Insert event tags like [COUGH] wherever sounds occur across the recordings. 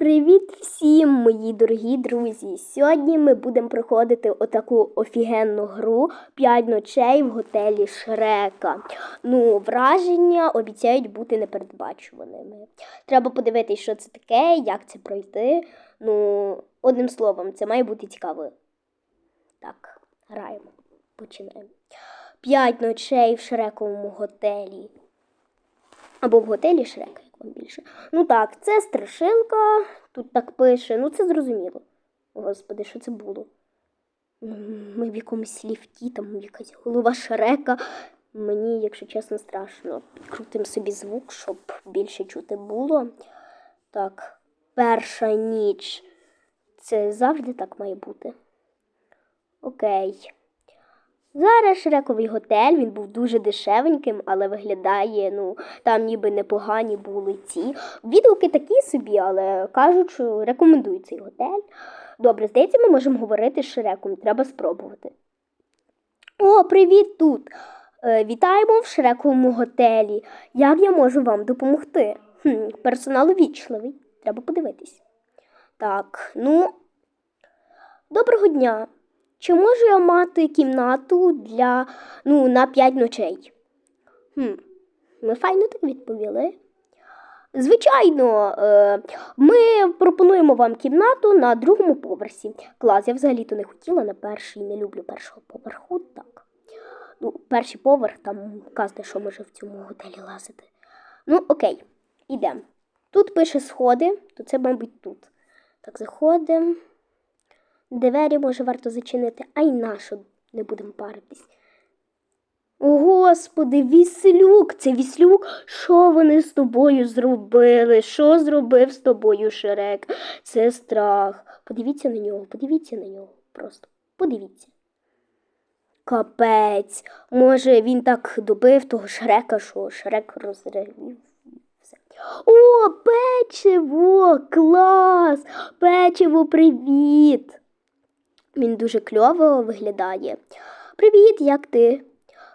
Привіт всім, мої дорогі друзі! Сьогодні ми будемо проходити отаку офігенну гру «5 ночей в готелі Шрека. Ну, враження обіцяють бути непередбачуваними. Треба подивитись, що це таке, як це пройти. Ну, одним словом, це має бути цікаво. Так, граємо. Починаємо. «5 ночей в Шрековому готелі. Або в готелі Шрека, більше. Ну так, це страшилка, тут так пише, ну це зрозуміло. Господи, що це було? Ми в якомусь ліфті, там якась голова Шрека. Мені, якщо чесно, страшно. Підкрутимо собі звук, щоб більше чути було. Так, перша ніч. Це завжди так має бути. Окей. Зараз Шрековий готель, він був дуже дешевеньким, але виглядає, ну, там ніби непогані були ці. Відгуки такі собі, але кажуть, що рекомендують цей готель. Добре, здається, ми можемо говорити з Шреком, треба спробувати. О, привіт тут! Е, вітаємо в Шрековому готелі. Як я можу вам допомогти? Хм, персонал увічливий, треба подивитись. Так, ну, доброго дня. Чи можу я мати кімнату для ну, на 5 ночей? Хм, Ми файно так відповіли. Звичайно, е, ми пропонуємо вам кімнату на другому поверсі. Клас, я взагалі-то не хотіла на перший, не люблю першого поверху. Так. Ну, перший поверх, там казне, що може в цьому готелі лазити. Ну, окей, ідемо. Тут пише сходи, то це, мабуть, тут. Так, заходимо. Двері може варто зачинити, а й нащо не будемо паритись. Господи, віслюк, це віслюк. Що вони з тобою зробили? Що зробив з тобою Шрек? Це страх. Подивіться на нього, подивіться на нього. Просто подивіться. Капець. Може, він так добив того Шрека, що Шрек розривів. О, печиво! Клас! Печиво, привіт! Він дуже кльово виглядає. Привіт, як ти?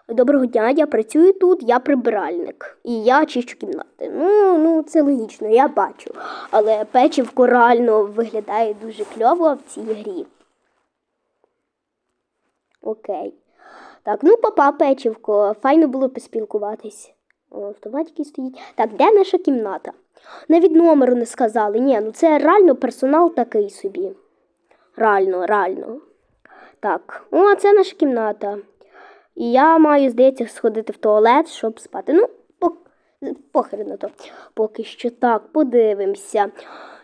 Доброго дня, я працюю тут, я прибиральник. І я чищу кімнати. Ну, ну, це логічно, я бачу. Але печивко реально виглядає дуже кльово в цій грі. Окей. Так, ну папа, печивко, файно було поспілкуватись. Автоматики стоїть. Так, де наша кімната? Навіть номеру не сказали. Ні, ну це реально персонал такий собі. Реально, реально. Так, о, це наша кімната. І я маю, здається, сходити в туалет, щоб спати. Ну, по... похер на то. Поки що так, подивимося.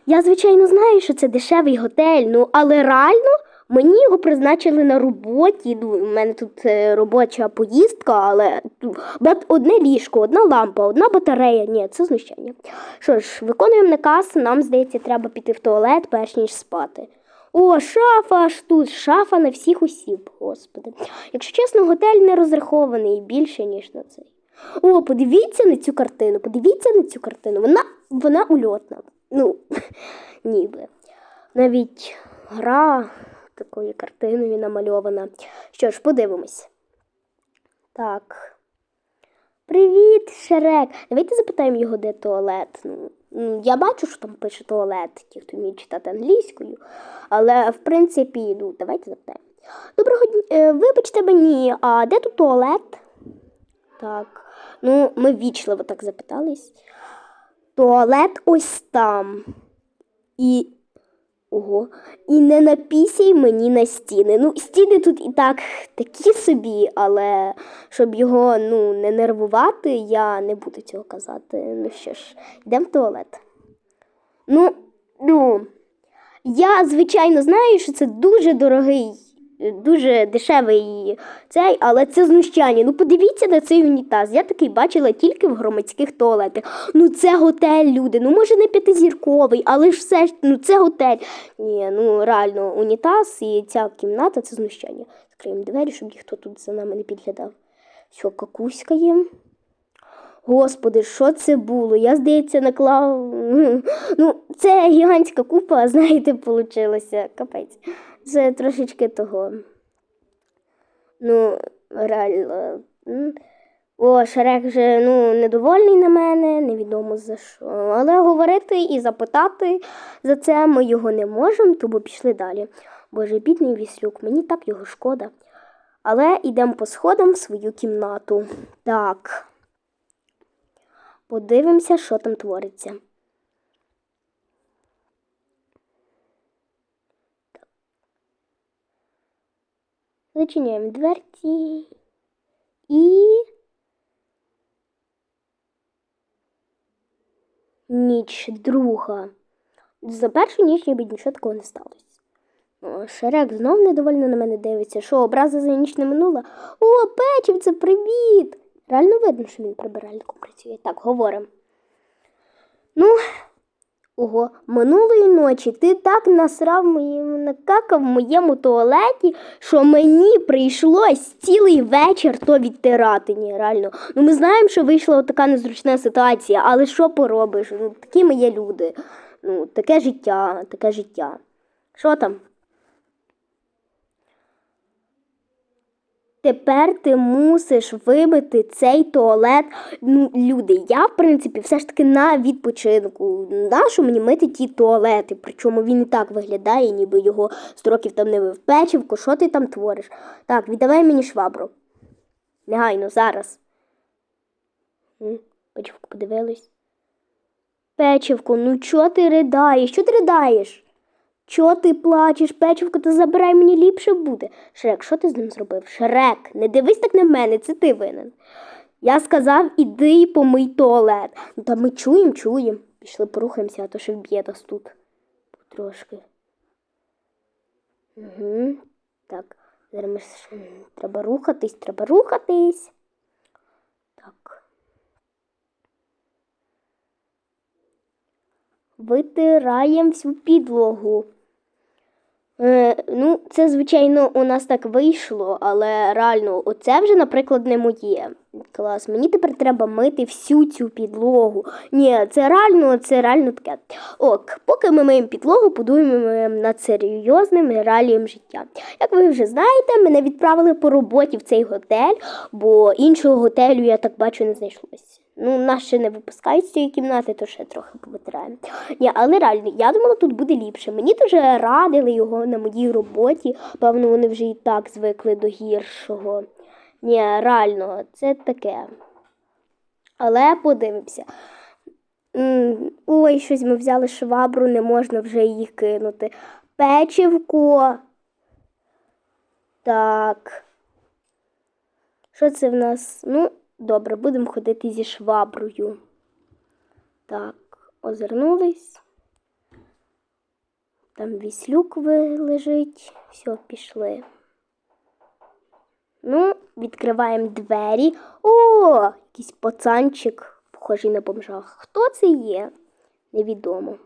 Я, звичайно, знаю, що це дешевий готель, ну, але реально мені його призначили на роботі. Ну, у мене тут е, робоча поїздка, але одне ліжко, одна лампа, одна батарея. Ні, це знущання. Що ж, виконуємо наказ, нам, здається, треба піти в туалет, перш ніж спати. О, шафа аж тут, шафа на всіх осіб, господи. Якщо чесно, готель не розрахований більше, ніж на цей. О, подивіться на цю картину, подивіться на цю картину. Вона, вона ульотна. Ну, [LAUGHS] ніби. Навіть гра такою картиною намальована. Що ж, подивимось. Так. Привіт, Шрек. Давайте запитаємо його, де туалет. Ну, я бачу, що там пише туалет, ті, хто вміє читати англійською. Але, в принципі, ну, давайте запитаємо. Доброго дня. Е, вибачте мені, а де тут туалет? Так. Ну, ми вічливо так запитались. Туалет ось там. І. Ого. І не напісяй мені на стіни. Ну, стіни тут і так такі собі, але щоб його ну, не нервувати, я не буду цього казати. Ну що ж, йдемо в туалет. Ну, ну, я, звичайно, знаю, що це дуже дорогий, дуже дешевий цей, але це знущання. Ну, подивіться на цей унітаз. Я такий бачила тільки в громадських туалетах. Ну, це готель, люди. Ну, може, не п'ятизірковий, але ж все ж, ну, це готель. Ні, ну реально, унітаз і ця кімната це знущання. Закриємо двері, щоб ніхто тут за нами не підглядав. Все, какуськаємо. Господи, що це було? Я, здається, наклав. [LAUGHS] Ну, це гігантська купа, [LAUGHS] знаєте, получилося. Капець. Це трошечки того. Ну, реально. О, Шрек вже ну, недовольний на мене, невідомо за що. Але говорити і запитати за це ми його не можемо, тому пішли далі. Боже, бідний віслюк, мені так його шкода. Але йдемо по сходам в свою кімнату. Так. Подивимося, що там твориться. Зачиняємо дверці. І. Ніч друга. За першу ніч ніби нічого такого не сталося. Шрек знов недовольно на мене дивиться. Що, образа за ніч не минула? О, печівце, привіт! Реально видно, що він прибиральником працює. Так, говоримо. Ну, ого, минулої ночі ти так насрав моєму накакав в моєму туалеті, що мені прийшлось цілий вечір то відтирати. Ні, реально. Ну ми знаємо, що вийшла така незручна ситуація, але що поробиш? Ну, такі ми є люди. Ну, таке життя, таке життя. Що там? Тепер ти мусиш вибити цей туалет. Ну, люди, я, в принципі, все ж таки на відпочинку. Нащо мені мити ті туалети? Причому він і так виглядає, ніби його з років там не вив. Печивко, що ти там твориш? Так, віддавай мені швабру. Негайно, зараз. М, Печивко подивилась. Печивко, ну чого ти ридаєш? Чого ти ридаєш? Чого ти плачеш, печивко, та забирай мені ліпше буде. Шрек, що ти з ним зробив? Шрек, не дивись так на мене, це ти винен. Я сказав, іди і помий туалет. Ну та ми чуємо, чуємо. Пішли порухаємося, а то ще вб'є нас тут. Трошки. Угу. Так, зараз треба рухатись, треба рухатись. Так. Витираємо всю підлогу. Е, ну, це, звичайно, у нас так вийшло, але реально, оце вже, наприклад, не моє. Клас, мені тепер треба мити всю цю підлогу. Ні, це реально, це реально таке. Ок, поки ми миємо підлогу, подумаємо над серйозним реалієм життя. Як ви вже знаєте, мене відправили по роботі в цей готель, бо іншого готелю, я так бачу, не знайшлося. Ну, нас ще не випускають з цієї кімнати, то ще трохи повитираємо. Ні, але реально, я думала, тут буде ліпше. Мені дуже радили його на моїй роботі. Певно, вони вже і так звикли до гіршого. Ні, реально, це таке. Але подивимося. Ой, щось ми взяли швабру, не можна вже її кинути. Печивко. Так. Що це в нас? Ну, добре, будемо ходити зі шваброю. Так, озирнулись. Там віслюк лежить. Все, пішли. Ну, відкриваємо двері. О, якийсь пацанчик, похожий на бомжа. Хто це є? Невідомо.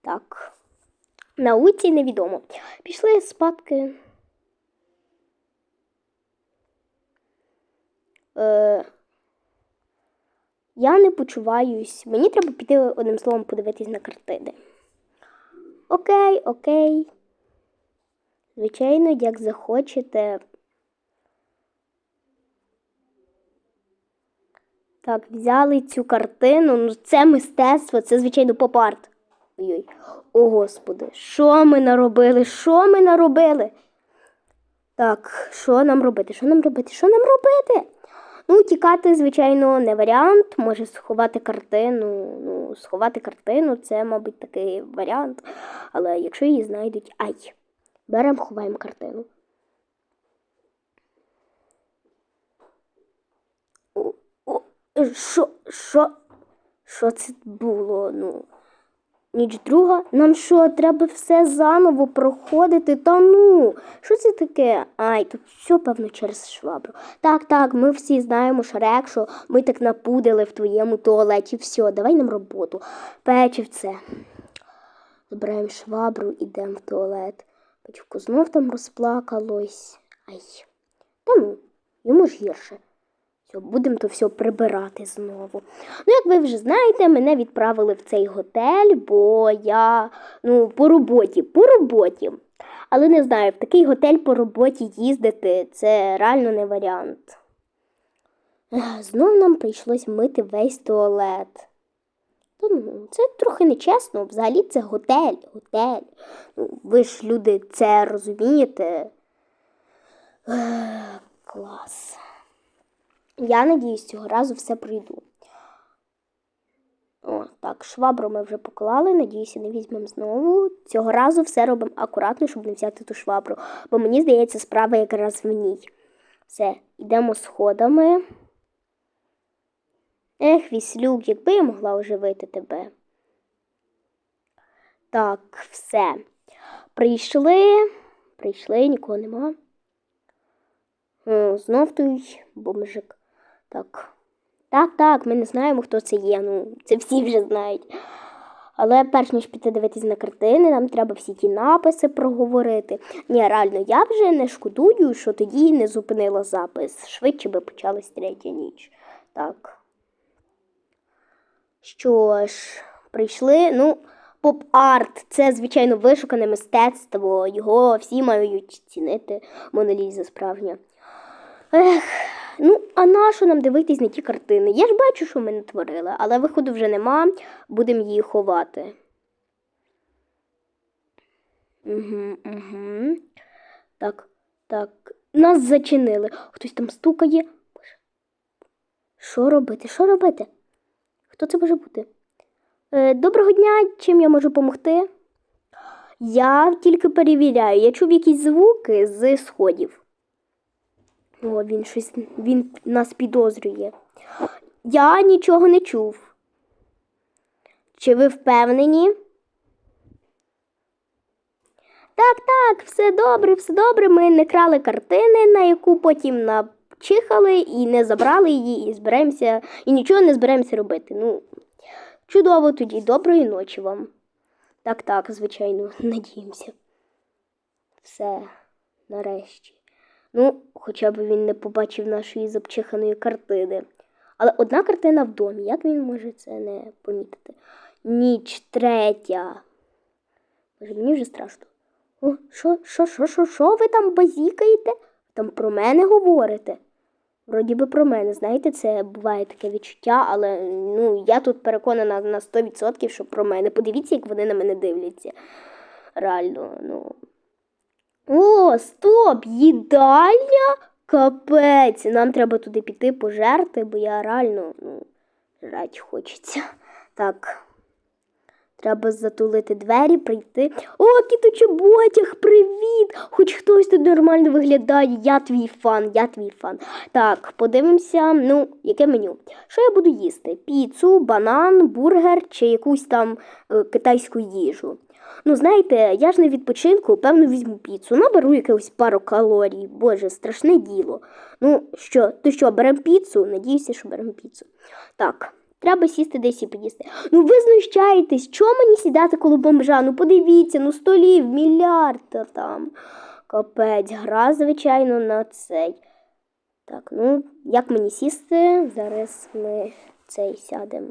Так. На вулиці невідомо. Пішли спадки. Е, я не почуваюсь. Мені треба піти одним словом подивитись на картини. Окей, окей. Звичайно, як захочете. Так, взяли цю картину. Ну, це мистецтво, це, звичайно, поп-арт. Ой-ой. О, Господи, що ми наробили? Що ми наробили? Так, що нам робити? Що нам робити? Що нам робити? Ну, тікати, звичайно, не варіант. Може сховати картину. Ну, сховати картину це, мабуть, такий варіант. Але якщо її знайдуть, ай. Беремо, ховаємо картину. О, о, Що, що, що це було? Ну, ніч друга? Нам що, треба все заново проходити? Та ну, що це таке? Ай, тут все, певно, через швабру. Так, так, ми всі знаємо, Шрек, що ми так напудили в твоєму туалеті. Все, давай нам роботу. Печивце. Забираємо швабру, ідемо в туалет. Печівко знов там розплакалось. Ай. Та ну, йому ж гірше. Все, будемо то все прибирати знову. Ну, як ви вже знаєте, мене відправили в цей готель, бо я ну, по роботі, по роботі. Але не знаю, в такий готель по роботі їздити це реально не варіант. Ех, Знов нам прийшлось мити весь туалет. Ну, це трохи нечесно. Взагалі це готель, готель. Ну, ви ж люди це розумієте. Клас. Я надіюсь, цього разу все пройду. О, так, швабру ми вже поклали, надіюся, не візьмемо знову. Цього разу все робимо акуратно, щоб не взяти ту швабру. Бо мені здається, справа якраз в ній. Все, йдемо сходами. Ех, віслюк, якби я могла оживити тебе. Так, все. Прийшли. Прийшли, нікого нема. Знов той бомжик. Так. Так, так, ми не знаємо, хто це є. Ну, це всі вже знають. Але перш ніж піти дивитись на картини, нам треба всі ті написи проговорити. Ні, реально, я вже не шкодую, що тоді не зупинила запис. Швидше би почалась третя ніч. Так. Що ж, прийшли. Ну, поп-арт це, звичайно, вишукане мистецтво. Його всі мають цінити. Моноліза справжня. Ех, ну, а нащо нам дивитись на ті картини? Я ж бачу, що ми не творили, але виходу вже нема, будемо її ховати. Угу, угу. Так, так. Нас зачинили. Хтось там стукає. Що робити? Що робити? Хто це може бути? Е, доброго дня, чим я можу допомогти? Я тільки перевіряю. Я чув якісь звуки з сходів. О, він щось він нас підозрює. Я нічого не чув. Чи ви впевнені? Так, так, все добре, все добре. Ми не крали картини, на яку потім начихали і не забрали її, і зберемося, і нічого не зберемося робити. Ну, чудово тоді, доброї ночі вам. Так, так, звичайно, надіємося. Все, нарешті. Ну, хоча б він не побачив нашої запчиханої картини. Але одна картина в домі, як він може це не помітити? Ніч третя. Боже, мені вже страшно. О, що, що, що, що, що ви там базікаєте? Там про мене говорите? Вроді би про мене, знаєте, це буває таке відчуття, але ну, я тут переконана на 100%, що про мене. Подивіться, як вони на мене дивляться. Реально, ну. О, стоп! Їдальня? Капець. Нам треба туди піти пожерти, бо я реально, ну, жрать хочеться. Так. Треба затулити двері, прийти. О, кіточоботяг, привіт! Хоч хтось тут нормально виглядає. Я твій фан, я твій фан. Так, подивимося, ну, яке меню. Що я буду їсти? Піцу, банан, бургер чи якусь там е, китайську їжу. Ну, знаєте, я ж на відпочинку, певно, візьму піцу, наберу якихось пару калорій. Боже, страшне діло. Ну, що, то що, беремо піцу? Надіюся, що беремо піцу. Так. Треба сісти десь і поїсти. Ну ви знущаєтесь, чого мені сідати коло бомжа? Ну подивіться, ну столів, мільярд там. Капець, гра, звичайно, на цей. Так, ну, як мені сісти? Зараз ми цей сядемо.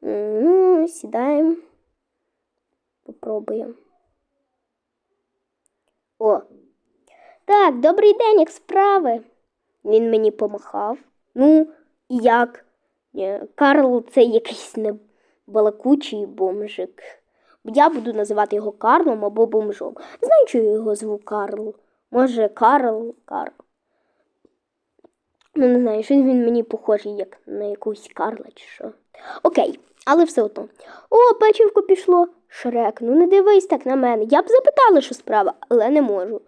Ну, сідаємо. Попробуємо. О. Так, добрий день, як справи. Він мені помахав. Ну, і як? Карл це якийсь не балакучий бомжик. Я буду називати його Карлом або бомжом. Знаю, чого я його зву Карл. Може, Карл, Карл. Ну, не знаю, щось він мені похожий, як на якогось Карла чи що. Окей, але все одно. О, печивко пішло. Шрек, ну не дивись так на мене. Я б запитала, що справа, але не можу.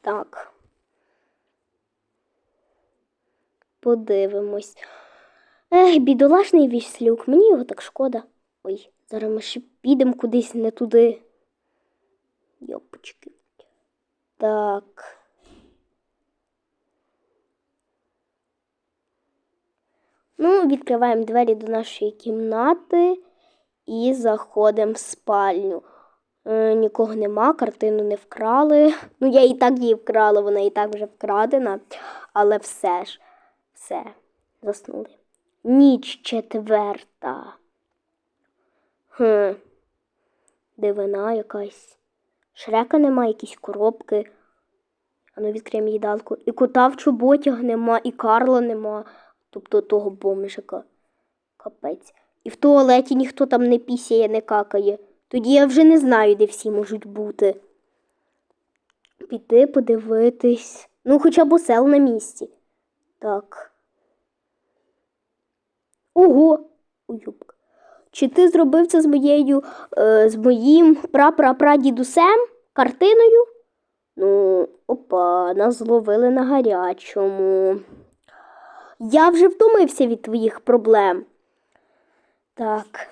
Так. Подивимось. Ех, бідолашний віслюк, мені його так шкода. Ой, зараз ми ще підемо кудись не туди. Йопочки. Так. Ну, відкриваємо двері до нашої кімнати і заходимо в спальню. Е, нікого нема, картину не вкрали. Ну, я і так її вкрала, вона і так вже вкрадена, але все ж, все, заснули. Ніч четверта. Хм. Дивина якась. Шрека нема, якісь коробки. А ну відкриємо їдалку. І кота в чоботях нема, і Карла нема. Тобто того бомжика. Капець. І в туалеті ніхто там не пісяє, не какає. Тоді я вже не знаю, де всі можуть бути. Піти подивитись. Ну, хоча б осел на місці. Так. Ого! Уюбка. Чи ти зробив це з моєю, е, з моїм прапрапрадідусем картиною? Ну, опа, нас зловили на гарячому. Я вже втомився від твоїх проблем. Так.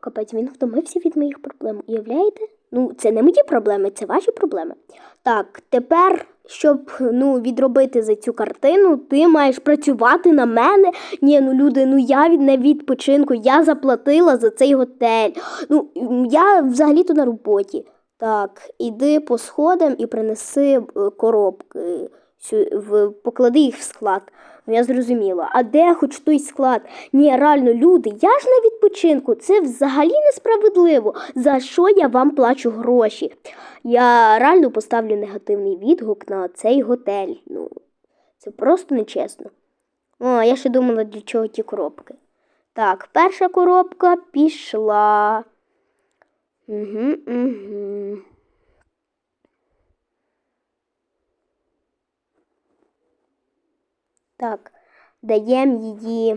Капець, він втомився від моїх проблем. Уявляєте? Ну, це не мої проблеми, це ваші проблеми. Так, тепер, щоб ну, відробити за цю картину, ти маєш працювати на мене. Ні, ну люди, ну я від не відпочинку, я заплатила за цей готель. Ну, я взагалі-то на роботі. Так, іди по сходам і принеси е, коробки. Поклади їх в склад. Ну, я зрозуміла. А де хоч той склад? Ні, реально, люди, я ж на відпочинку. Це взагалі несправедливо. За що я вам плачу гроші? Я реально поставлю негативний відгук на цей готель. Ну, це просто нечесно. О, я ще думала, для чого ті коробки. Так, перша коробка пішла. Угу, угу. Так, даємо її.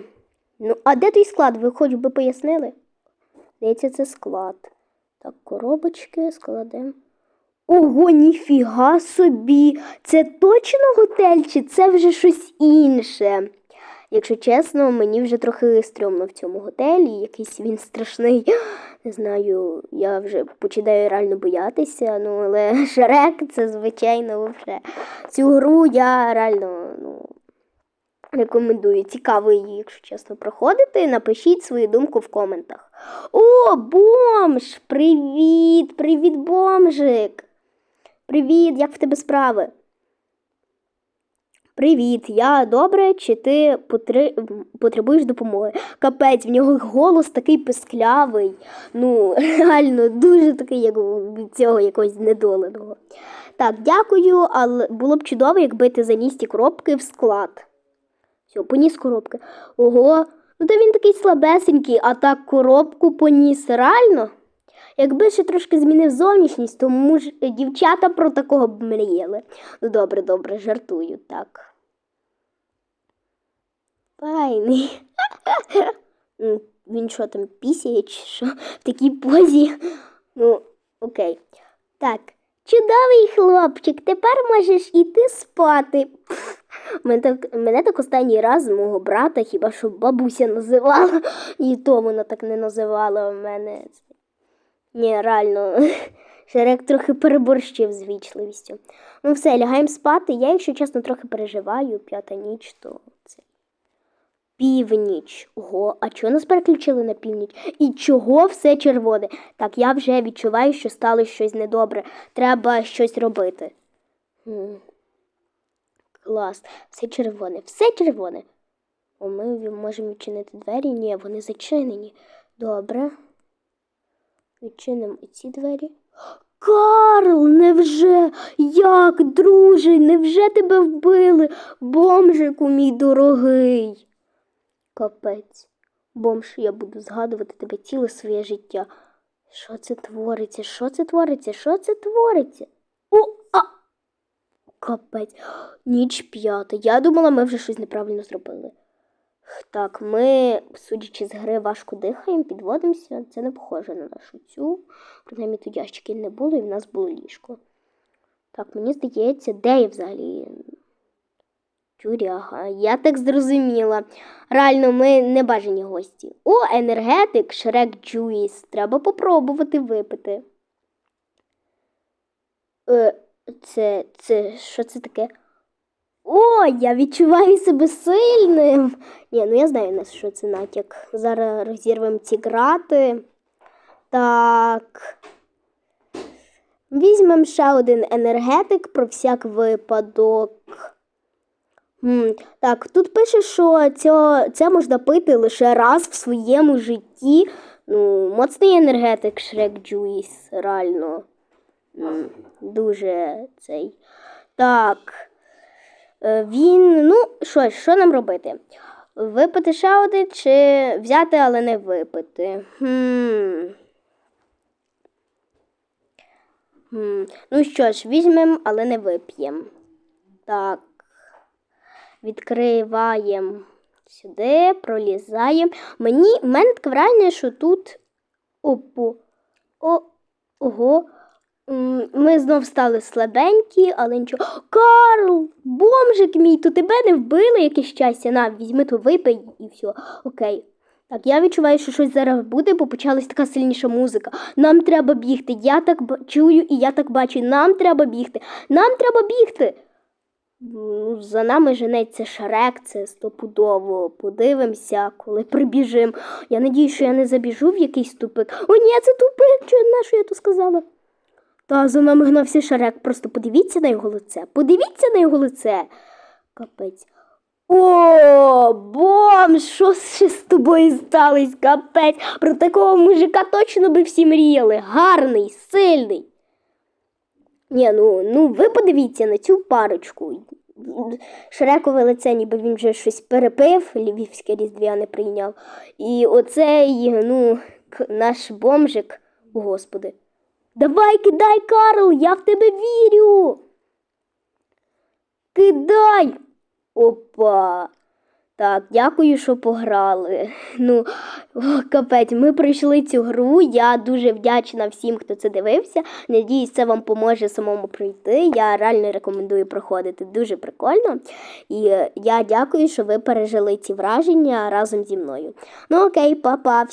Ну, а де той склад? Ви хоч би пояснили? Здається, це склад. Так, коробочки складемо. Ого, ніфіга собі! Це точно готель, чи це вже щось інше? Якщо чесно, мені вже трохи стрьомно в цьому готелі, якийсь він страшний. [GASPS] Не знаю, я вже починаю реально боятися, ну але [LAUGHS] Шрек це звичайно вже. Цю гру я реально ну, рекомендую. Цікаво її, якщо чесно, проходити. Напишіть свою думку в коментах. О, бомж! Привіт! Привіт, бомжик! Привіт, як в тебе справи? Привіт, я добре, чи ти потри... потребуєш допомоги? Капець, в нього голос такий писклявий. Ну, [LAUGHS] реально, дуже такий, як у цього якогось знедоленого. Так, дякую, але було б чудово, якби ти заніс ті коробки в склад. Все, поніс коробки. Ого, ну та він такий слабесенький, а так коробку поніс реально. Якби ще трошки змінив зовнішність, то муж... дівчата про такого б мріяли. Ну добре, добре, жартую, так. Файний. [LAUGHS] Він що там пісяє чи що в такій позі? Ну, окей. Так. Чудовий хлопчик, тепер можеш іти спати. Мене так, мене так останній раз мого брата хіба що бабуся називала, і то вона так не називала мене. Ні, реально, [LAUGHS] Шрек трохи переборщив з вічливістю. Ну все, лягаємо спати. Я, якщо чесно, трохи переживаю. П'ята ніч, то це. Північ. Ого, а чого нас переключили на північ? І чого все червоне? Так, я вже відчуваю, що стало щось недобре. Треба щось робити. Клас, все червоне, все червоне. О, ми можемо відчинити двері. Ні, вони зачинені. Добре. Відчинимо ці двері. Карл, невже? Як, друже, невже тебе вбили? Бомжику, мій дорогий. Капець. Бомж, я буду згадувати тебе ціле своє життя. Що це твориться? Що це твориться? Що це твориться? О! Капець. Ніч п'ята. Я думала, ми вже щось неправильно зробили. Так, ми, судячи з гри, важко дихаємо, підводимося. Це не похоже на нашу цю. Принаймні тут ящиків не було і в нас було ліжко. Так, мені здається, де я взагалі? Тюряга. Я так зрозуміла. Реально, ми не бажані гості. О, енергетик, Шрек Джуїс. Треба попробувати випити. Е, це, це, що це таке? О, я відчуваю себе сильним. Ні, ну я знаю, на що це натяк. Зараз розірвемо ці грати. Так. Візьмемо ще один енергетик про всяк випадок. М, Так, тут пише, що це, це можна пити лише раз в своєму житті. Ну, моцний енергетик Шрек Джуїс, реально. Дуже цей. Так. Е, Він, ну, що, що нам робити? Випити один чи взяти, але не випити? Хм. Хм. Ну що ж, візьмемо, але не вип'ємо. Так. Відкриваємо сюди, пролізаємо. Мені, мене таке враження, що тут. Опо. О, ого. Ми знов стали слабенькі, але нічого. Карл, бомжик мій, то тебе не вбили якесь щастя. На, візьми то випий і все. Окей. Так, я відчуваю, що щось зараз буде, бо почалась така сильніша музика. Нам треба бігти. Я так чую і я так бачу. Нам треба бігти. Нам треба бігти. Ну, за нами женеться Шрек, це стопудово. Подивимося, коли прибіжим. Я надію, що я не забіжу в якийсь тупик. О, ні, це тупик. Чого на що я то сказала? Та за нами гнався Шрек. Просто подивіться на його лице. Подивіться на його лице. Капець. О, бомж, що ще з тобою сталося, капець. Про такого мужика точно би всі мріяли. Гарний, сильний. Ні, ну, ну ви подивіться на цю парочку. Шрекове лице, ніби він вже щось перепив, львівське різдвяне прийняв. І оцей, ну, наш бомжик, господи. Давай, кидай, Карл, я в тебе вірю. Кидай. Опа. Так, дякую, що пограли. Ну, о, капець, ми пройшли цю гру. Я дуже вдячна всім, хто це дивився. Надіюсь, це вам поможе самому пройти. Я реально рекомендую проходити. Дуже прикольно. І е, я дякую, що ви пережили ці враження разом зі мною. Ну окей, па-па.